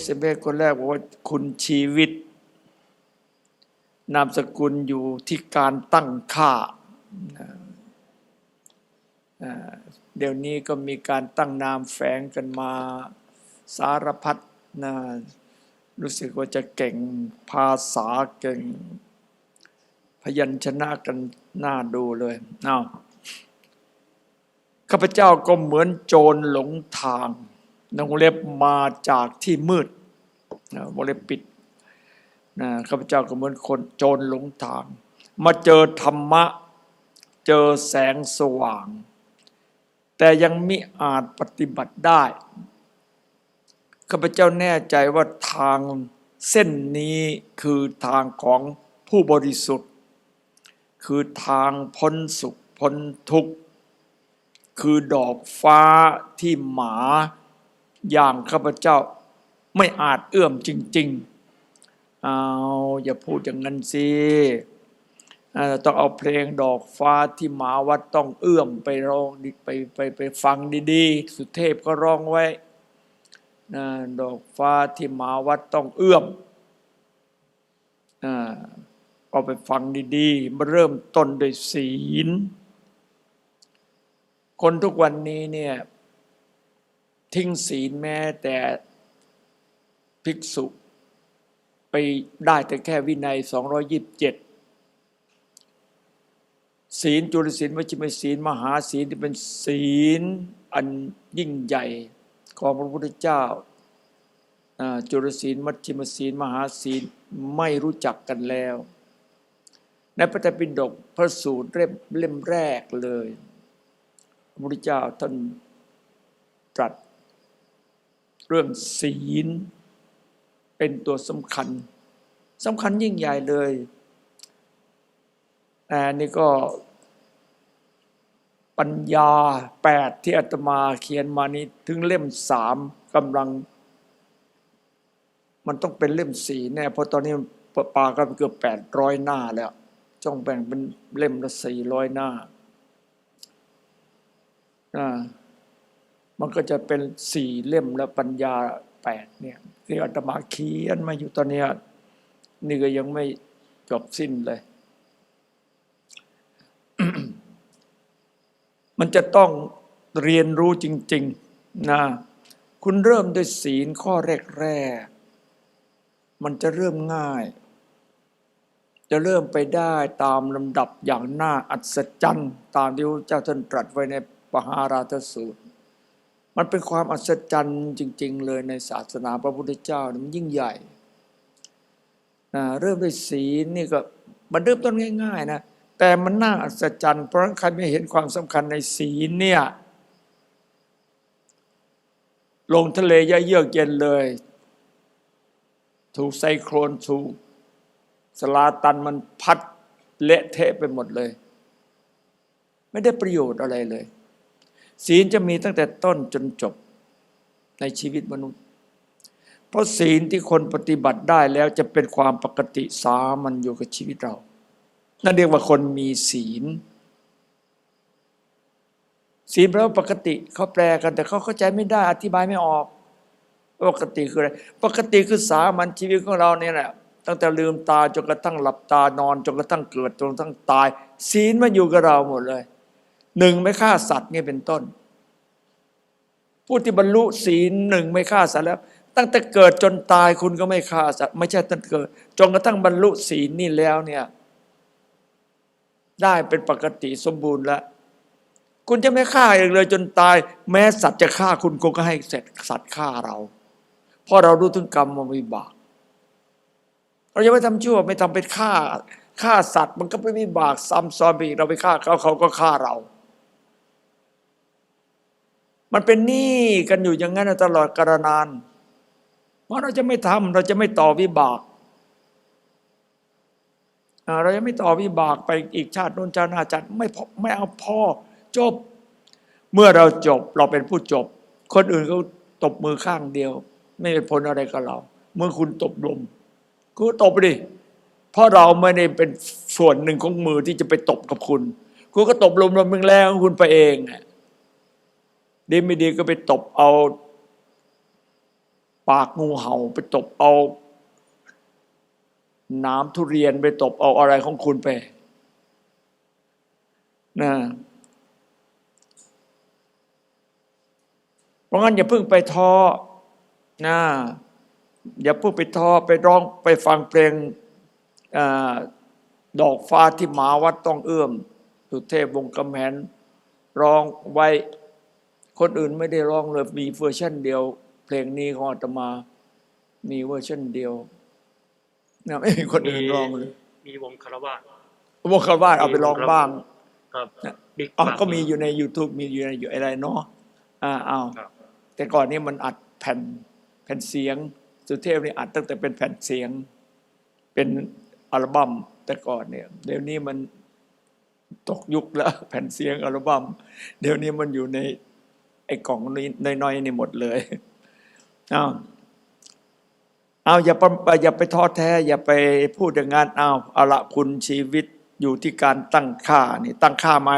เสเบคนแรกบอกว่าคุณชีวิต นามสกุลอยู่ที่การตั้งค่านะอ่า เดี๋ยวนี้ก็มีการตั้งนามแฝงกันมาสารพัดนะรู้สึกว่าจะเก่งภาษาเก่ง พยัญชนะกันน่าดูเลยเอาข้าพเจ้าก็เหมือนโจรหลงทาง นงเล็บมาจากที่มืดวงเล็บปิดนะข้าพเจ้าก็เหมือนคนโจรหลงทาง มาเจอธรรมะ เจอแสงสว่าง แต่ยังมิอาจปฏิบัติได้ข้าพเจ้าแน่ใจว่าทางเส้นนี้คือทางของผู้บริสุทธิ์ คือทางพ้นสุขพ้นทุกข์ คือดอกฟ้าที่หมา อย่างข้าพเจ้าไม่อาจเอื้อมจริง ๆ เอาอย่าพูดอย่างนั้นสิอ่าต้องเอาเพลงดอกฟ้าที่หมาวัดต้องเอื้อมไปร้องไปไปไปฟังดีๆ สุเทพก็ร้องไว้นะดอกฟ้าที่หมาวัดต้องเอื้อมอ่าเอาไปฟังดีๆ มาเริ่มต้นด้วยศีล คนทุกวันนี้เนี่ย ทิ้งศีลแม้แต่ภิกษุไปได้แต่แค่วินัย 227 ศีลจุลศีลวชิมศีล มหาศีลที่เป็นศีลอันยิ่งใหญ่ของพระพุทธเจ้าจุลศีลมัชฌิมศีล มหาศีลไม่รู้จักกันแล้ว ในพระไตรปิฎกพระสูตรเล่มเล่มแรกเลย พระพุทธเจ้าท่านตรัส เรื่องศีล เป็นตัวสำคัญสำคัญยิ่งใหญ่เลยแต่นี่ก็ปัญญาแปดที่อาตมาเขียนมานี้ถึงเล่มสามกำลัง มันต้องเป็นเล่มสี่แน่เพราะตอนนี้ปากันเกือบแปดร้อยหน้าแล้วจ้องแบ่งเป็นเล่มละสี่ร้อยหน้าอ่า มันก็จะเป็นสี่เล่มแล้วปัญญาแปดเนี่ยที่อาตมาเขียนมาอยู่ตอนนี้นี่ก็ยังไม่จบสิ้นเลย มันจะต้องเรียนรู้จริง ๆนะคุณเริ่มด้วยศีลข้อแรกๆมันจะเริ่มง่าย จะเริ่มไปได้ตามลำดับอย่างน่าอัศจรรย์ ตามที่พระเจ้าท่านตรัสไว้ในปหาราทสูตร มันเป็นความอัศจรรย์จริง ๆ เลยในศาสนาพระพุทธเจ้ามันยิ่งใหญ่นะเริ่มด้วยศีลนี่ก็มันเริ่มต้นง่าย ๆ นะ แต่มันน่าอัศจรรย์ เพราะใครไม่เห็นความสำคัญในศีลเนี่ยลงทะเลยะเยือกเย็นเลย ถูกไซโครนถูกสลาตันมันพัดเละเทะไปหมดเลย ไม่ได้ประโยชน์อะไรเลย ศีลจะมีตั้งแต่ต้นจนจบในชีวิตมนุษย์ เพราะศีลที่คนปฏิบัติได้แล้วจะเป็นความปกติสามัญอยู่กับชีวิตเรา นั่นเรียกว่าคนมีศีล ศีลแปลว่าปกติเขาแปลกันแต่เขาเข้าใจไม่ได้อธิบายไม่ออกว่าปกติคืออะไร ปกติคือสามัญชีวิตของเราเนี่ยแหละตั้งแต่ลืมตาจนกระทั่งหลับตานอนจนกระทั่งเกิดจนกระทั่งตาย ศีลมาอยู่กับเราหมดเลย หนึ่งไม่ฆ่าสัตว์เนี่ยเป็นต้น ผู้ที่บรรลุศีลหนึ่งไม่ฆ่าสัตว์แล้ว ตั้งแต่เกิดจนตายคุณก็ไม่ฆ่าสัตว์ไม่ใช่ตั้งแต่เกิด จนกระทั่งบรรลุศีลนี่แล้วเนี่ยได้เป็นปกติสมบูรณ์แล้วคุณจะไม่ฆ่าอีกเลยจนตาย แม้สัตว์จะฆ่าคุณคุณก็ให้เสร็จสัตว์ฆ่าเรา เพราะเรารู้ถึงกรรมมันวิบาก เราจะไม่ทำชั่วไม่ทำไปฆ่าฆ่าสัตว์มันก็ไม่วิบากซ้ำซ้อนไปอีกเราไปฆ่าเขาเขาก็ฆ่าเรา มันเป็นหนี้กันอยู่อย่างนั้นตลอดกาลนาน เพราะเราจะไม่ทำเราจะไม่ต่อวิบาก เราจะไม่ต่อวิบากไปอีกชาติโน้นชาติหน้าชาติไม่พอไม่เอาพ่อจบ เมื่อเราจบเราเป็นผู้จบ คนอื่นเขาตบมือข้างเดียว ไม่เป็นผลอะไรกับเรา เมื่อคุณตบลมก็ตบไปดิเพราะเราไม่ได้เป็นส่วนหนึ่งของมือที่จะไปตบกับคุณ คุณก็ตบลมลมมึงแรงของคุณไปเองอะ ดีไม่ดีก็ไปตบเอา ปากงูเห่า ไปตบเอา น้ำทุเรียนไปตบเอาอะไรของคุณไปนะเพราะงั้นอย่าเพิ่งไปท้อนะอย่าเพิ่งไปท้อไปร้องไปฟังเพลงอดอกฟ้าที่หมาวัดต้องเอื้อมสุเทพวงกำแหนร้องไว้ คนอื่นไม่ได้ร้องเลยมีเวอร์ชันเดียว เพลงนี้ของอาตมา มีเวอร์ชันเดียวนะไม่มีคนอื่นร้องเลย มีวงคารวะวงคารวาสเอาไปร้องบ้าง ครับนะบิ๊กอ๋อบังก็มีอยู่ใน YouTube มีอยู่ในอยู่อะไรเนาะอ่าเอาครับแต่ก่อนนี้มันอัดแผ่นแผ่นเสียง สุเทพนี่อัดตั้งแต่เป็นแผ่นเสียง เป็นอัลบั้มแต่ก่อนเนี่ย เดี๋ยวนี้มันตกยุคแล้ว แผ่นเสียงอัลบั้มเดี๋ยวนี้มันอยู่ใน ไอ้กล่องนี้น้อยๆนี่หมดเลยเอ้าเอาอย่าไปอย่าไปท้อแท้ อย่าไปพูดอย่างนั้นเอาเอาละคุณชีวิตอยู่ที่การตั้งค่านี่ตั้งค่าไหม